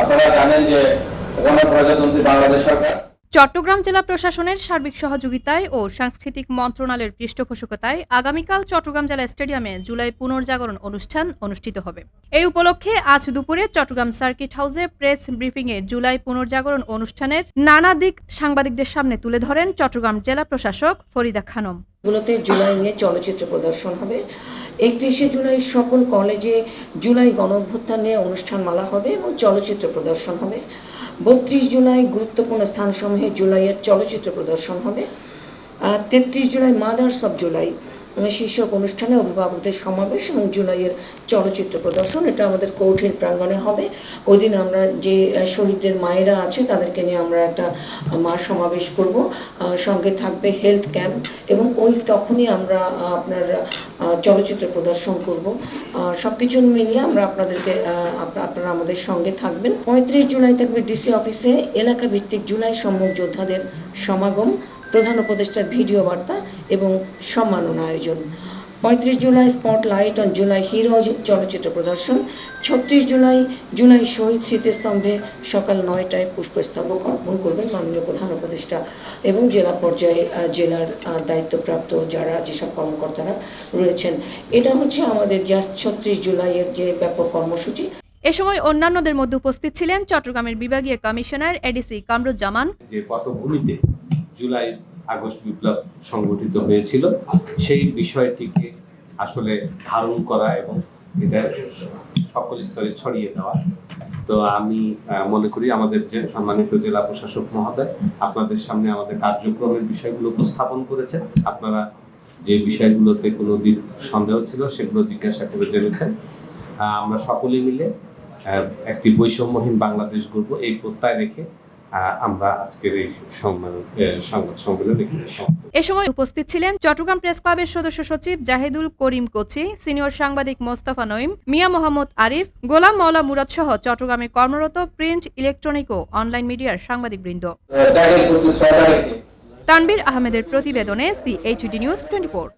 আপনারা জানেন যে গণপ্রজাতন্ত্রী বাংলাদেশ সরকার চট্টগ্রাম জেলা প্রশাসনের সার্বিক সহযোগিতায় ও সাংস্কৃতিক মন্ত্রণালয়ের পৃষ্ঠপোষকতায় আগামীকাল চট্টগ্রাম জেলা স্টেডিয়ামে জুলাই পুনর্জাগরণ অনুষ্ঠান অনুষ্ঠিত হবে। এই উপলক্ষে আজ দুপুরে চট্টগ্রাম সার্কিট হাউসে প্রেস ব্রিফিংয়ে জুলাই পুনর্জাগরণ অনুষ্ঠানের নানা দিক সাংবাদিকদের সামনে তুলে ধরেন চট্টগ্রাম জেলা প্রশাসক ফরিদা খানম। জুলাই নিয়ে চলচ্চিত্র প্রদর্শন হবে। একত্রিশে জুলাই সকল কলেজে জুলাই গণঅভ্যুত্থানে নিয়ে অনুষ্ঠানমালা হবে এবং চলচ্চিত্র প্রদর্শন হবে। বত্রিশ জুলাই গুরুত্বপূর্ণ স্থানসমূহে জুলাইয়ের চলচ্চিত্র প্রদর্শন হবে। আর তেত্রিশ জুলাই মাদার্স অফ জুলাই। শীর্ষক অনুষ্ঠানে অভিভাবকদের সমাবেশ এবং জুলাইয়ের চলচ্চিত্র প্রদর্শন, এটা আমাদের কৌঠিন প্রাঙ্গণে হবে। ওই দিন আমরা যে শহীদদের মায়েরা আছে, তাদেরকে নিয়ে আমরা একটা মা সমাবেশ করব। সঙ্গে থাকবে হেলথ ক্যাম্প এবং ওই তখনই আমরা আপনার চলচ্চিত্র প্রদর্শন করব। সব কিছু মিলিয়ে আমরা আপনাদেরকে আপনারা আমাদের সঙ্গে থাকবেন। পঁয়ত্রিশ জুলাই থাকবে ডিসি অফিসে এলাকা ভিত্তিক জুলাই সম্মুখ যোদ্ধাদের সমাগম। প্রধান উপদেষ্টার ভিডিও বার্তা এবং সম্মাননা আয়োজন। পঁয়ত্রিশ July spotlight on July heroes চলচ্চিত্র প্রদর্শন। ছত্রিশ জুলাই জুলাই শহীদ স্মৃতিস্তম্ভে সকাল নয়টায় পুষ্পস্তবক অর্পণ করবেন মাননীয় প্রধান উপদেষ্টা এবং জেলা পর্যায়ে আহ, জেলার দায়িত্বপ্রাপ্ত যারা যেসব কর্মকর্তারা রয়েছেন। এটা হচ্ছে আমাদের জাস্ট ছত্রিশ জুলাইয়ের যে ব্যাপক কর্মসূচি। এ সময় অন্যান্যদের মধ্যে উপস্থিত ছিলেন চট্টগ্রামের বিভাগীয় কমিশনার এডিসি কামরুজ্জামান। যে পটভূমিতে জুলাই, আগস্ট বিপ্লব সংগঠিত হয়েছিল। সেই বিষয়টিকে আসলে ধারণ করা এবং এটা সকল স্তরে ছড়িয়ে দেওয়া। তো আমি মনে করি আমাদের যে সম্মানিত জেলা প্রশাসক মহোদয় আপনাদের সামনে আমাদের কার্যক্রমের বিষয়গুলো উপস্থাপন করেছেন। আপনারা যে বিষয়গুলোতে কোনো দিক সন্দেহ ছিল সেগুলো জিজ্ঞাসা করে জেনেছেন। আমরা সকলে মিলে একটি বৈষম্যহীন বাংলাদেশ গড়ব। এই প্রত্যয় রেখে আমরা আজকের এই সংবাদ সম্মেলন এখানে এ সময় উপস্থিত ছিলেন চট্টগ্রাম প্রেস ক্লাবের সদস্য সচিব জাহিদুল করিম কোচি সিনিয়র সাংবাদিক মোস্তফা নঈম মিয়া মোহাম্মদ আরিফ গোলাম মাওলা মুরাদ সহ চট্টগ্রামে কর্মরত প্রিন্ট ইলেকট্রনিক ও অনলাইন মিডিয়ার সাংবাদিকবৃন্দ। ত্যাগের প্রতি তানবীর আহমেদের প্রতিবেদনে সিএইচডি নিউজ টোয়েন্টি